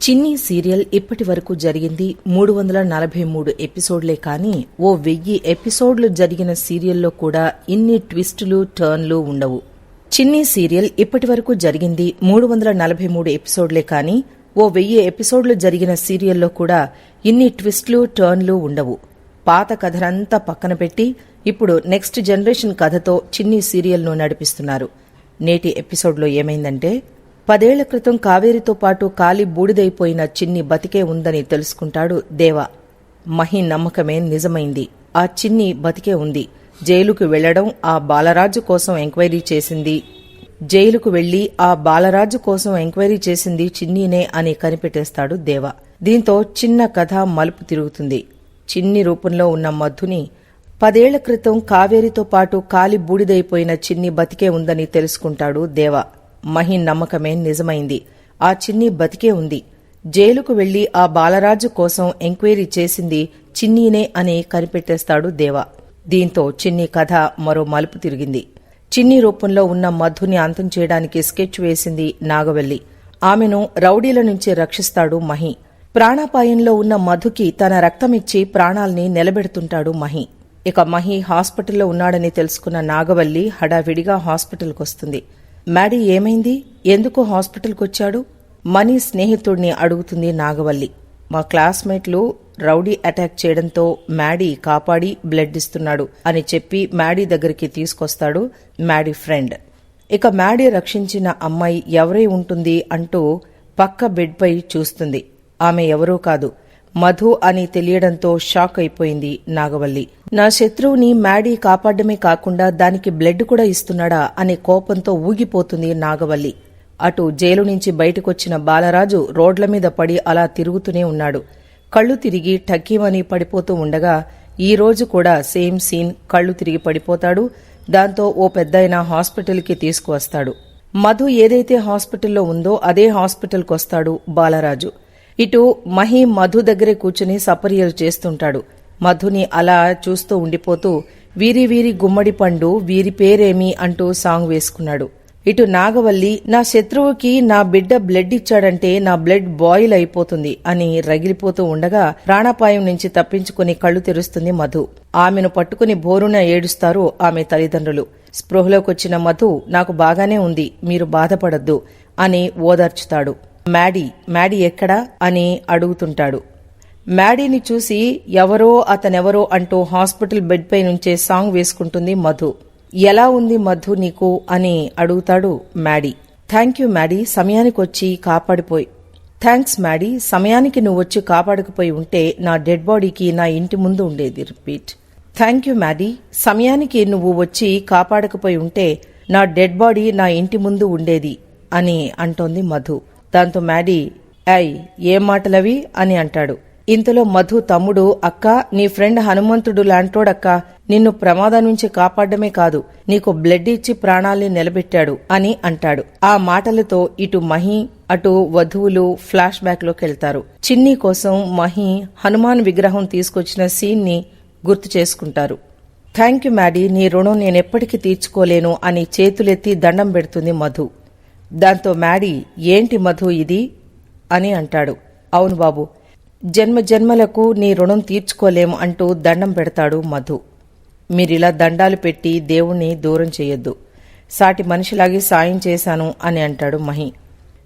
చిన్ని సీరియల్ ఇప్పటి వరకు జరిగింది మూడు వందల నలభై మూడు ఎపిసోడ్లే కానీ ఓ వెయ్యి ఎపిసోడ్లు జరిగిన సీరియల్లో కూడా ఇన్ని ట్విస్టులు టర్న్లు ఉండవు. చిన్ని సీరియల్ ఇప్పటి వరకు జరిగింది మూడు వందల నలభై మూడు ఎపిసోడ్లే కానీ ఓ వెయ్యి ఎపిసోడ్లు జరిగిన సీరియల్లో కూడా ఇన్ని ట్విస్టులు టర్న్లు ఉండవు. పాత కథనంతా పక్కన పెట్టి ఇప్పుడు నెక్స్ట్ జనరేషన్ కథతో చిన్ని సీరియల్ను నడిపిస్తున్నారు. నేటి ఎపిసోడ్లో ఏమైందంటే పదేళ్ళ క్రితం కావేరితో పాటు కాలి బూడిదైపోయిన చిన్ని బతికే ఉందని తెలుసుకుంటాడు దేవ. మహి నమ్మకమే నిజమైంది. ఆ చిన్ని బతికే ఉంది. జైలుకు వెళ్ళడం ఆ బాలరాజు కోసం ఎంక్వైరీ చేసింది. జైలుకు వెళ్ళి ఆ బాలరాజు కోసం ఎంక్వైరీ చేసింది చిన్నీనే అని కనిపెట్టేస్తాడు దేవ. దీంతో చిన్న కథ మలుపు తిరుగుతుంది. చిన్ని రూపంలో ఉన్న మధుని పదేళ్ళ క్రితం కావేరితో పాటు కాలి బూడిదైపోయిన చిన్ని బతికే ఉందని తెలుసుకుంటాడు దేవా. మహి నమ్మకమే నిజమైంది. ఆ చిన్ని బతికే ఉంది. జైలుకు వెళ్ళి ఆ బాలరాజు కోసం ఎంక్వైరీ చేసింది చిన్నీనే అని కనిపెట్టేస్తాడు దేవ. దీంతో చిన్ని కథ మరో మలుపు తిరిగింది. చిన్ని రూపంలో ఉన్న మధుని అంతం చేయడానికి స్కెచ్ వేసింది నాగవల్లి. ఆమెను రౌడీల నుంచి రక్షిస్తాడు మహి. ప్రాణాపాయంలో ఉన్న మధుకి తన రక్తమిచ్చి ప్రాణాల్ని నిలబెడుతుంటాడు మహి. ఇక మహి హాస్పిటల్లో ఉన్నాడని తెలుసుకున్న నాగవల్లి హడావిడిగా హాస్పిటల్కొస్తుంది. మ్యాడీ ఏమైంది? ఎందుకు హాస్పిటల్కి వచ్చాడు మనీ స్నేహితుడిని అడుగుతుంది నాగవల్లి. మా క్లాస్మేట్లు రౌడీ అటాక్ చేయడంతో మ్యాడీ కాపాడి బ్లడ్ ఇస్తున్నాడు అని చెప్పి మ్యాడీ దగ్గరికి తీసుకొస్తాడు మ్యాడీ ఫ్రెండ్. ఇక మ్యాడీ రక్షించిన అమ్మాయి ఎవరై ఉంటుంది అంటూ పక్క బెడ్పై చూస్తుంది. ఆమె ఎవరూ కాదు. మధు అని తెలియడంతో షాక్ అయిపోయింది నాగవల్లి. నా శత్రువుని మ్యాడీ కాపాడమే కాకుండా దానికి బ్లడ్ కూడా ఇస్తున్నాడా అనే కోపంతో ఊగిపోతుంది నాగవల్లి. అటు జైలు నుంచి బయటకొచ్చిన బాలరాజు రోడ్ల మీద పడి అలా తిరుగుతూనే ఉన్నాడు. కళ్ళు తిరిగి టక్కీమని పడిపోతూ ఉండగా ఈ రోజు కూడా సేమ్ సీన్ కళ్ళు తిరిగి పడిపోతాడు దాంతో ఓ పెద్దయిన హాస్పిటల్కి తీసుకువస్తాడు. మధు ఏదైతే హాస్పిటల్లో ఉందో అదే హాస్పిటల్కొస్తాడు బాలరాజు. ఇటు మహి మధు దగ్గరే కూర్చుని సపర్యలు చేస్తుంటాడు. మధుని అలా చూస్తూ ఉండిపోతూ వీరి వీరి గుమ్మడి పండు వీరి పేరేమి అంటూ సాంగ్ వేసుకున్నాడు. ఇటు నాగవల్లి నా శత్రువుకి నా బిడ్డ బ్లడ్ ఇచ్చాడంటే నా బ్లడ్ బాయిల్ అయిపోతుంది అని రగిలిపోతూ ఉండగా ప్రాణాపాయం నుంచి తప్పించుకుని కళ్ళు తెరుస్తుంది మధు. ఆమెను పట్టుకుని బోరున ఏడుస్తారు ఆమె తల్లిదండ్రులు. స్పృహలోకొచ్చిన మధు నాకు బాగానే ఉంది మీరు బాధపడద్దు అని ఓదార్చుతాడు. మ్యాడీ మ్యాడీ ఎక్కడా? అని అడుగుతుంటాడు. మ్యాడీని చూసి ఎవరో అతనెవరో అంటూ హాస్పిటల్ బెడ్ పై నుంచే సాంగ్ వేసుకుంటుంది మధు. ఎలా ఉంది మధు నీకు? అని అడుగుతాడు మ్యాడీ. థ్యాంక్ యూ మ్యాడీ సమయానికి వచ్చి కాపాడిపోయి. థ్యాంక్స్ మ్యాడీ సమయానికి నువ్వు వచ్చి కాపాడకపోయి ఉంటే నా డెడ్ బాడీకి నా ఇంటి ముందు ఉండేది. రిపీట్. థ్యాంక్ యూ మ్యాడీ సమయానికి నువ్వు వచ్చి కాపాడకపోయి ఉంటే నా డెడ్ బాడీ నా ఇంటి ముందు ఉండేది అని అంటోంది మధు. దాంతో మ్యాడీ ఐ ఏం మాటలవి? అని అంటాడు. ఇంతలో మధు తమ్ముడు అక్క నీ ఫ్రెండ్ హనుమంతుడు లాంటోడక్క నిన్ను ప్రమాదం నుంచి కాపాడమే కాదు నీకు బ్లడ్ ఇచ్చి ప్రాణాల్ని నిలబెట్టాడు అని అంటాడు. ఆ మాటలతో ఇటు మహి అటు వధువులు ఫ్లాష్ బ్యాక్ లోకెళ్తారు చిన్ని కోసం మహి హనుమాన్ విగ్రహం తీసుకొచ్చిన సీన్ని గుర్తు చేసుకుంటారు. థ్యాంక్ యూ మ్యాడీ నీ రుణం నేనెప్పటికీ తీర్చుకోలేను అని చేతులెత్తి దండం పెడుతుంది మధు. దాంతో మ్యాడీ ఏంటి మధు ఇది? అని అంటాడు. అవును బాబు జన్మ జన్మలకు నీ రుణం తీర్చుకోలేము అంటూ దండం పెడతాడు మధు. మీరిలా దండాలు పెట్టి దేవుణ్ణి దూరం చేయొద్దు. సాటి మనిషిలాగే సాయం చేశాను అని అంటాడు మహి.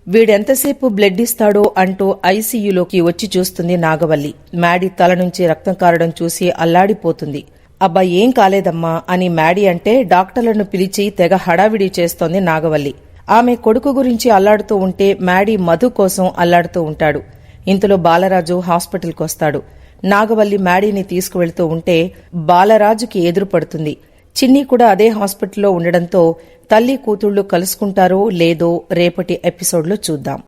వీడెంతసేపు బ్లడ్ ఇస్తాడో అంటూ ఐసీయూలోకి వచ్చి చూస్తుంది నాగవల్లి. మ్యాడీ తల నుంచి రక్తం కారడం చూసి అల్లాడిపోతుంది. అబ్బా ఏం కాలేదమ్మా అని మ్యాడీ అంటే డాక్టర్లను పిలిచి తెగ హడావిడి చేస్తోంది నాగవల్లి. ఆమె కొడుకు గురించి అల్లాడుతూ ఉంటే మ్యాడీ మధు కోసం అల్లాడుతూ ఉంటాడు. ఇంతలో బాలరాజు హాస్పిటల్కి వస్తాడు. నాగవల్లి మ్యాడీని తీసుకువెళ్తూ ఉంటే బాలరాజుకి ఎదురుపడుతుంది చిన్ని కూడా అదే హాస్పిటల్లో ఉండడంతో తల్లి కూతుళ్ళు కలుసుకుంటారో లేదో రేపటి ఎపిసోడ్లో చూద్దాం.